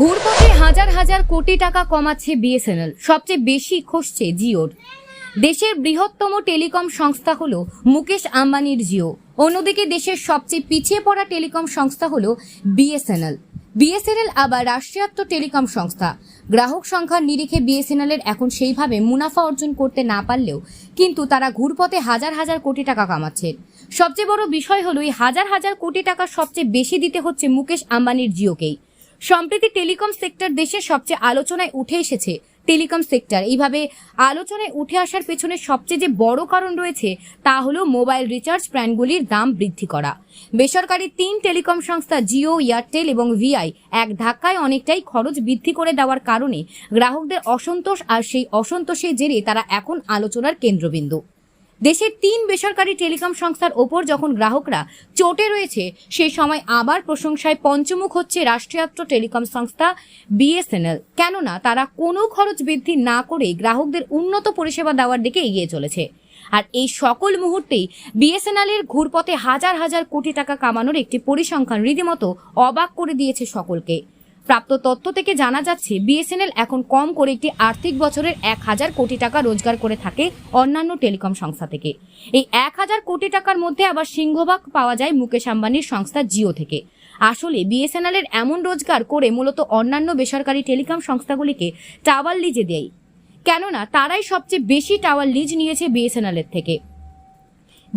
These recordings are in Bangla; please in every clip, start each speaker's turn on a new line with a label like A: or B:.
A: ঘুরপথে হাজার হাজার কোটি টাকা কমাচ্ছে বিএসএনএল। সবচেয়ে বেশি খসছে জিওর। দেশের বৃহত্তম টেলিকম সংস্থা হলো মুকেশ আম্বানির জিও। অন্যদিকে দেশের সবচেয়ে পিছিয়ে পড়া টেলিকম সংস্থা হলো বিএসএনএল। বিএসএনএল আবার রাষ্ট্রায়ত্ত টেলিকম সংস্থা। গ্রাহক সংখ্যার নিরিখে বিএসএনএল এর এখন সেইভাবে মুনাফা অর্জন করতে না পারলেও কিন্তু তারা ঘুরপথে হাজার হাজার কোটি টাকা কামাচ্ছে। সবচেয়ে বড় বিষয় হলো এই হাজার হাজার কোটি টাকা সবচেয়ে বেশি দিতে হচ্ছে মুকেশ আম্বানির জিওকেই। সম্প্রতি টেলিকম সেক্টর দেশের সবচেয়ে আলোচনায় উঠে এসেছে। টেলিকম সেক্টর, এইভাবে আলোচনায় উঠে আসার পেছনে সবচেয়ে যে বড় কারণ রয়েছে, তা হলো মোবাইল রিচার্জ প্ল্যানগুলির দাম বৃদ্ধি করা। বেসরকারি তিন টেলিকম সংস্থা জিও, এয়ারটেল এবং ভিআই এক ধাক্কায় অনেকটাই খরচ বৃদ্ধি করে দেওয়ার কারণে গ্রাহকদের অসন্তোষ আর সেই অসন্তোষের জেরে তারা এখন আলোচনার কেন্দ্রবিন্দু। দেশের তিন বেসরকারি টেলিকম সংস্থার ওপর যখন গ্রাহকরা চোটে রয়েছে, সেই সময় আবার প্রশংসায় পঞ্চমুখ হচ্ছে রাষ্ট্রায়ত্ত টেলিকম সংস্থা বিএসএনএল। কেননা, তারা কোনো খরচ বৃদ্ধি না করে গ্রাহকদের উন্নত পরিষেবা দেওয়ার দিকে এগিয়ে চলেছে। আর এই সকল মুহূর্তেই বিএসএনএল এর ঘুরপথে হাজার হাজার কোটি টাকা কামানোর একটি পরিসংখ্যান রীতিমতো অবাক করে দিয়েছে সকলকে। প্রাপ্ত তথ্য থেকে জানা যাচ্ছে, বিএসএনএল এখন কম করে একটি আর্থিক বছরের এক হাজার কোটি টাকা রোজগার করে থাকে অন্যান্য টেলিকম সংস্থা থেকে। এই এক হাজার কোটি টাকার মধ্যে আবার সিংহভাগ পাওয়া যায় মুকেশ আম্বানির সংস্থা জিও থেকে। আসলে বিএসএনএল এর এমন রোজগার করে মূলত অন্যান্য বেসরকারি টেলিকম সংস্থাগুলিকে টাওয়ার লিজে দেয়। কেননা, তারাই সবচেয়ে বেশি টাওয়ার লিজ নিয়েছে বিএসএনএল এর থেকে।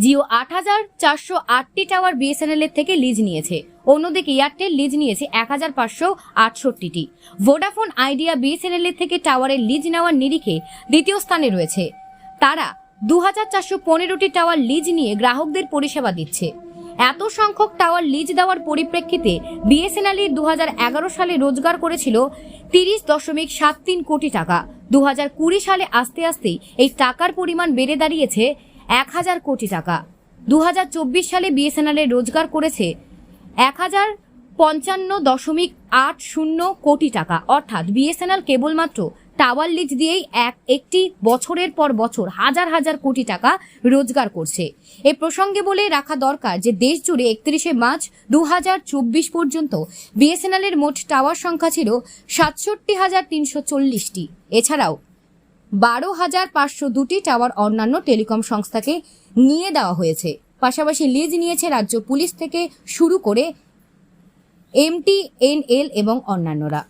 A: জিও আট হাজার চারশো আটটি টাওয়ার বিএসএনএল এর থেকে লিজ নিয়েছে। অন্যদিকে এয়ারটেল লিজ নিয়েছে এক হাজার পাঁচশো আটষট্টিটি। ভোডাফোন, আইডিয়া বিএসএনএল এর থেকে টাওয়ারের লিজ নেওয়ার নিরিখে দ্বিতীয় স্থানে রয়েছে। তারা দু হাজার চারশো পনেরোটি টাওয়ার লিজ নিয়ে গ্রাহকদের পরিষেবা দিচ্ছে। এত সংখ্যক টাওয়ার লিজ দেওয়ার পরিপ্রেক্ষিতে বিএসএনএল দু হাজার এগারো সালে রোজগার করেছিল তিরিশ দশমিক সাত তিন কোটি টাকা। দু হাজার কুড়ি সালে আস্তে আস্তে এই টাকার পরিমাণ বেড়ে দাঁড়িয়েছে এক হাজার কোটি টাকা। দু হাজার চব্বিশ সালে বিএসএনএল রোজগার করেছে এক হাজার পঞ্চান্ন দশমিক আট শূন্য কোটি টাকা। অর্থাৎ বিএসএনএল কেবলমাত্র টাওয়ার লিজ দিয়েই এক, একটি বছরের পর বছর হাজার হাজার কোটি টাকা রোজগার করছে। এ প্রসঙ্গে বলে রাখা দরকার যে দেশ জুড়ে একত্রিশে মার্চ দু হাজার চব্বিশ পর্যন্ত বিএসএনএল এর মোট টাওয়ার সংখ্যা ছিল সাতষট্টি হাজার তিনশো চল্লিশটি। এছাড়াও বারো হাজার পাঁচশো দুটি টাওয়ার অন্যান্য টেলিকম সংস্থাকে নিয়ে দেওয়া হয়েছে। পাশাপাশি লিজ নিয়েছে রাজ্য পুলিশ থেকে শুরু করে এমটিএনএল এবং অন্যান্যরা।